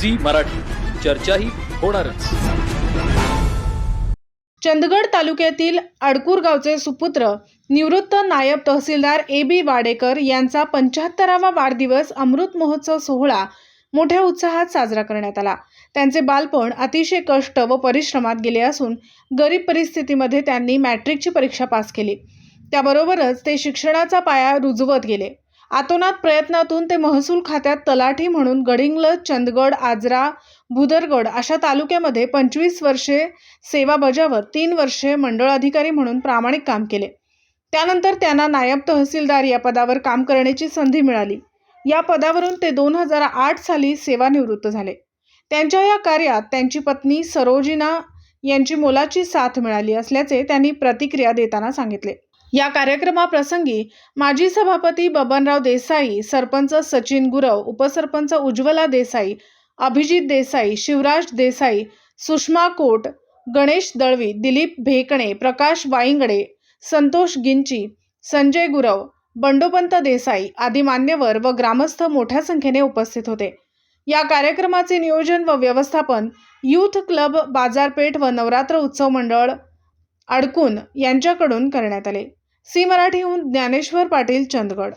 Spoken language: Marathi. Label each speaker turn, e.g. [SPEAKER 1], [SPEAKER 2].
[SPEAKER 1] झी मराठी. चर्चाही होणारच.
[SPEAKER 2] चंदगड तालुक्यातील अडकूर गावचे सुपुत्र निवृत्त नायब तहसीलदार ए बी वाडेकर यांचा पंच्याहत्तरावा वाढदिवस अमृत महोत्सव सोहळा मोठ्या उत्साहात साजरा करण्यात आला. त्यांचे बालपण अतिशय कष्ट व परिश्रमात गेले असून गरीब परिस्थितीमध्ये त्यांनी मॅट्रिकची परीक्षा पास केली. त्याबरोबरच ते शिक्षणाचा पाया रुजवत गेले. आतोनात प्रयत्नातून ते महसूल खात्यात तलाठी म्हणून गडिंग्लज चंदगड आजरा भुदरगड अशा तालुक्यामध्ये पंचवीस वर्षे सेवा बजावत तीन वर्षे मंडळ अधिकारी म्हणून प्रामाणिक काम केले. त्यानंतर त्यांना नायब तहसीलदार या पदावर काम करण्याची संधी मिळाली. या पदावरून ते दोन हजार आठ साली सेवानिवृत्त झाले. त्यांच्या या कार्यात त्यांची पत्नी सरोजिना यांची मोलाची साथ मिळाली असल्याचे त्यांनी प्रतिक्रिया देताना सांगितले. या कार्यक्रमाप्रसंगी माजी सभापती बबनराव देसाई सरपंच सचिन गुरव उपसरपंच उज्ज्वला देसाई अभिजित देसाई शिवराज देसाई सुषमा कोट गणेश दळवी दिलीप भेकणे प्रकाश वाईंगडे संतोष गिंची संजय गुरव बंडोपंत देसाई आदी मान्यवर व ग्रामस्थ मोठ्या संख्येने उपस्थित होते. या कार्यक्रमाचे नियोजन व व्यवस्थापन यूथ क्लब बाजारपेठ व नवरात्र उत्सव मंडळ अडकून यांच्याकडून करण्यात आले. सी मराठीहून ज्ञानेश्वर पाटील चंदगड.